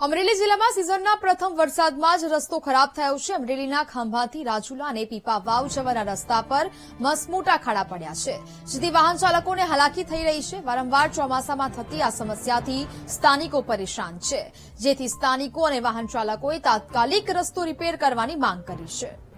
અમરેલી જિલ્લામાં સિઝનના પ્રથમ વરસાદમાં જ રસ્તો ખરાબ થયો છે. અમરેલીના ખાંભાથી રાજુલા અને પીપા વાવ જવાના રસ્તા પર મસમોટા ખાડા પડ્યા છે. જેથી વાહન ચાલકોને હાલાકી થઈ રહી છે. વારંવાર ચોમાસામાં થતી આ સમસ્યાથી સ્થાનિકો પરેશાન છે. જેથી સ્થાનિકો અને વાહન ચાલકોએ તાત્કાલિક રસ્તો રિપેર કરવાની માંગ કરી છે.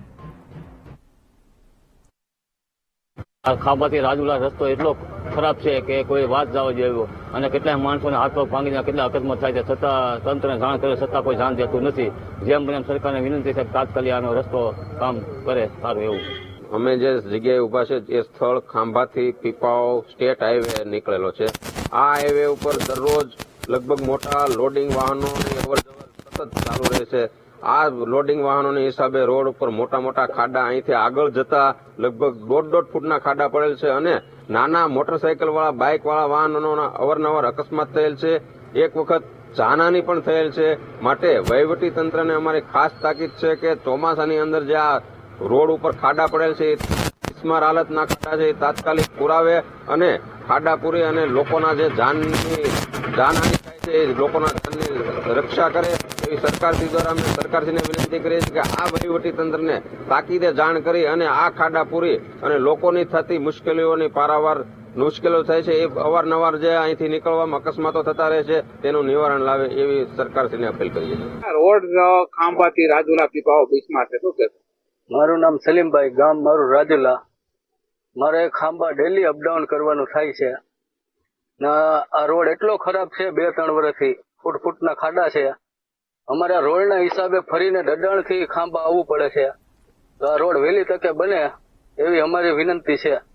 આ ખાંભાથી રાજુલા રસ્તો એટલો ખરાબ છે કે કોઈ વાત જવા જેવો. અને કેટલાય માણસોને હાથ પગ ભાંગીને કેટલા અકસ્માત થાય છે. છતાં તંત્રને જાણ કરે, છતાં કોઈ જાણ દેતું નથી. જેમ બને સરકારને વિનંતી છે તાત્કાલિક આનો રસ્તો કામ કરે, સારું એવું. અમે જે જગ્યાએ ઊભા છે, એ સ્થળ ખાંભાથી પીપાઓ સ્ટેટ હાઈવે નીકળેલો છે. આ હાઈવે ઉપર દરરોજ લગભગ મોટા લોડિંગ વાહનો અવર જવર સતત ચાલુ રહે છે. આ લોડિંગ વાહનોની હિસાબે રોડ ઉપર મોટા મોટા ખાડા અહીંથી આગળ જતા લગભગ દોઢ દોઢ ફૂટના ખાડા પડેલ છે અને નાના મોટરસાયકલ વાળા બાઇક વાળા વાહનોના અવારનવાર અકસ્માત થયેલ છે. એક વખત જાનહાની પણ થયેલ છે. માટે વહીવટી તંત્રને અમારી ખાસ તાકીદ છે કે ચોમાસાની અંદર જે આ રોડ ઉપર ખાડા પડેલ છે બિસ્માર હાલતના ખાડા છે, એ તાત્કાલિક પુરાવે અને ખાડા પૂરી અને લોકોના જે જાનની, જાનહાની છે લોકોના ધનની રક્ષા કરે એવી સરકારશ્રી દ્વારા અમે સરકારશ્રીને વિનંતી કરીએ છીએ કે આ વહીવટી તંત્રને તાકીદે જાણ કરી અને આ ખાડા પૂરી અને લોકોની થતી મુશ્કેલીઓની પારાવાર મુશ્કેલીઓ થાય છે એ અવારનવાર જે અહીંથી નીકળવામાં અકસ્માતો થતા રહે છે તેનું નિવારણ લાવે એવી સરકારશ્રીને અપીલ કરીએ છીએ. રોડ ખાંભાથી રાજુલા પીપાઓ બીચમાં છે શું કે મારું નામ સલીમભાઈ ગામ મારું રાજુલા. મારે ખાંભા ડેલી અપડાઉન કરવાનું થાય છે. આ રોડ એટલો ખરાબ છે બે ત્રણ વર્ષથી ફૂટ ફૂટના ખાડા છે. અમારે રોડના હિસાબે ફરીને દડાણથી ખાંભા આવવું પડે છે. તો આ રોડ વહેલી તકે બને એવી અમારી વિનંતી છે.